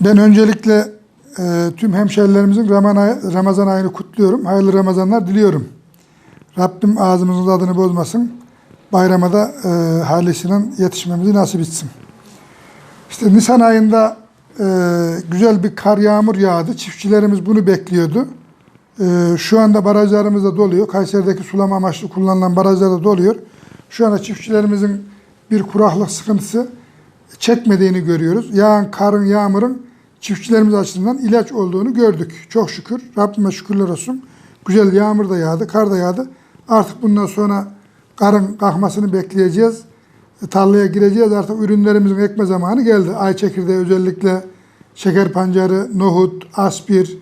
Ben öncelikle e, tüm hemşerilerimizin Ramazan, ayını kutluyorum. Hayırlı Ramazanlar diliyorum. Rabbim ağzımızın tadını bozmasın. Bayrama da e, hayırlısıyla yetişmemizi nasip etsin. İşte Nisan ayında e, güzel bir kar yağmur yağdı. Çiftçilerimiz bunu bekliyordu. E, şu anda barajlarımız da doluyor. Kayseri'deki sulama amaçlı kullanılan barajlar da doluyor. Şu anda çiftçilerimizin bir kuraklık sıkıntısı çekmediğini görüyoruz. Yağan karın, yağmurun çiftçilerimiz açısından ilaç olduğunu gördük. Çok şükür. Rabbime şükürler olsun. Güzel yağmur da yağdı, kar da yağdı. Artık bundan sonra karın kalkmasını bekleyeceğiz. E, Tarlaya gireceğiz. Artık ürünlerimizin ekme zamanı geldi. Ay çekirdeği özellikle şeker pancarı, nohut, aspir,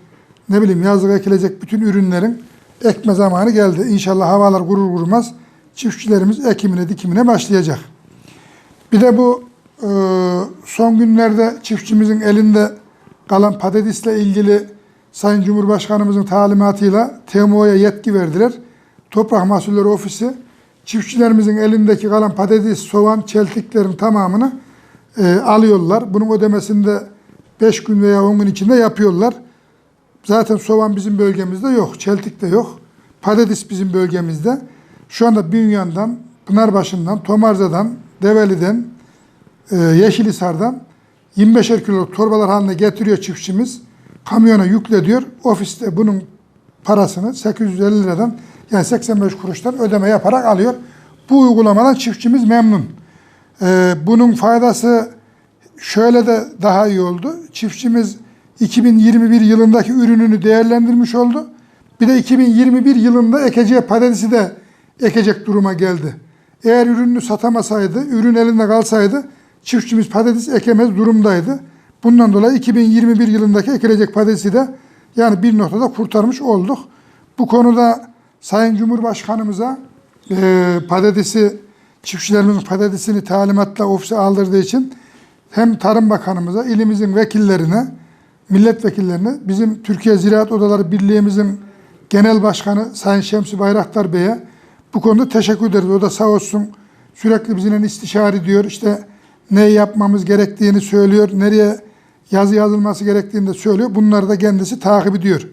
ne bileyim yazlık ekilecek bütün ürünlerin ekme zamanı geldi. İnşallah havalar gurur gurmaz çiftçilerimiz ekimine, dikimine başlayacak. Bir de bu e, son günlerde çiftçimizin elinde kalan patatesle ilgili Sayın Cumhurbaşkanımızın talimatıyla TMO'ya yetki verdiler. Toprak Mahsulleri Ofisi çiftçilerimizin elindeki kalan patates, soğan, çeltiklerin tamamını e, alıyorlar. Bunun ödemesini de 5 gün veya 10 gün içinde yapıyorlar. Zaten soğan bizim bölgemizde yok, çeltik de yok. Patates bizim bölgemizde. Şu anda Bünyan'dan, Pınarbaşı'ndan, Tomarza'dan, Develi'den, e, Yeşilisar'dan 25'er kiloluk torbalar haline getiriyor çiftçimiz. Kamyona yükle diyor. Ofiste bunun parasını 850 liradan yani 85 kuruştan ödeme yaparak alıyor. Bu uygulamadan çiftçimiz memnun. E, bunun faydası şöyle de daha iyi oldu. Çiftçimiz 2021 yılındaki ürününü değerlendirmiş oldu. Bir de 2021 yılında ekeceği patatesi de ekecek duruma geldi. Eğer ürününü satamasaydı, ürün elinde kalsaydı çiftçimiz patates ekemez durumdaydı. Bundan dolayı 2021 yılındaki ekilecek patatesi de yani bir noktada kurtarmış olduk. Bu konuda Sayın Cumhurbaşkanımıza e, patatesi, çiftçilerimizin patatesini talimatla ofise aldırdığı için hem Tarım Bakanımıza, ilimizin vekillerine, milletvekillerine, bizim Türkiye Ziraat Odaları Birliğimizin Genel Başkanı Sayın Şemsi Bayraktar Bey'e bu konuda teşekkür ederiz. O da sağ olsun sürekli bizimle istişare ediyor. İşte ne yapmamız gerektiğini söylüyor, nereye yazı yazılması gerektiğini de söylüyor. Bunları da kendisi takip ediyor.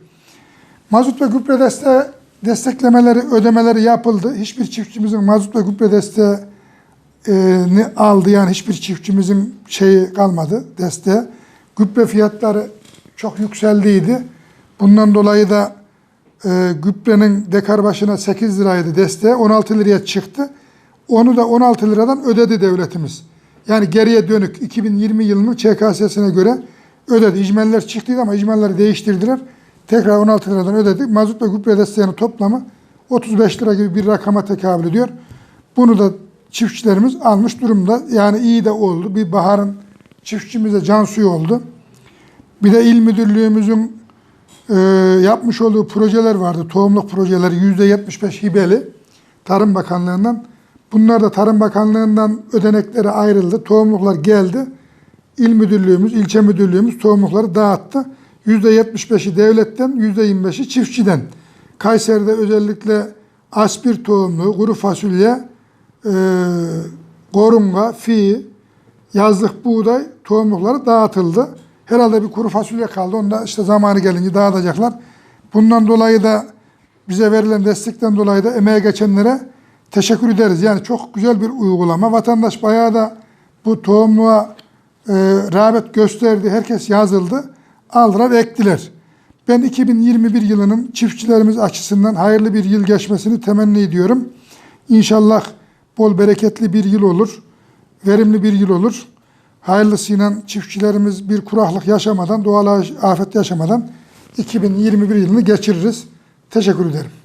Mazot ve gübre desteği desteklemeleri, ödemeleri yapıldı. Hiçbir çiftçimizin mazot ve gübre desteğini aldı. Yani hiçbir çiftçimizin şeyi kalmadı desteği. Gübre fiyatları çok yükseldiydi. Bundan dolayı da e, gübrenin dekar başına 8 liraydı desteği. 16 liraya çıktı. Onu da 16 liradan ödedi devletimiz. Yani geriye dönük 2020 yılının ÇKS'sine göre ödedi. İcmeller çıktıydı ama icmelleri değiştirdiler. Tekrar 16 liradan ödedik. Mazot ve gübre desteğinin toplamı 35 lira gibi bir rakama tekabül ediyor. Bunu da çiftçilerimiz almış durumda. Yani iyi de oldu. Bir baharın çiftçimize can suyu oldu. Bir de il müdürlüğümüzün e, yapmış olduğu projeler vardı. Tohumluk projeleri %75 hibeli. Tarım Bakanlığı'ndan. Bunlar da Tarım Bakanlığı'ndan ödenekleri ayrıldı. Tohumluklar geldi. İl müdürlüğümüz, ilçe müdürlüğümüz tohumlukları dağıttı. %75'i devletten, %25'i çiftçiden. Kayseri'de özellikle aspir tohumlu, kuru fasulye, e, korunga, fi, yazlık buğday tohumlukları dağıtıldı. Herhalde bir kuru fasulye kaldı. Onu da işte zamanı gelince dağıtacaklar. Bundan dolayı da bize verilen destekten dolayı da emeğe geçenlere teşekkür ederiz. Yani çok güzel bir uygulama. Vatandaş bayağı da bu tohumluğa e, rağbet gösterdi. Herkes yazıldı. Aldılar, ektiler. Ben 2021 yılının çiftçilerimiz açısından hayırlı bir yıl geçmesini temenni ediyorum. İnşallah bol bereketli bir yıl olur. Verimli bir yıl olur. Hayırlısıyla çiftçilerimiz bir kuraklık yaşamadan, doğal afet yaşamadan 2021 yılını geçiririz. Teşekkür ederim.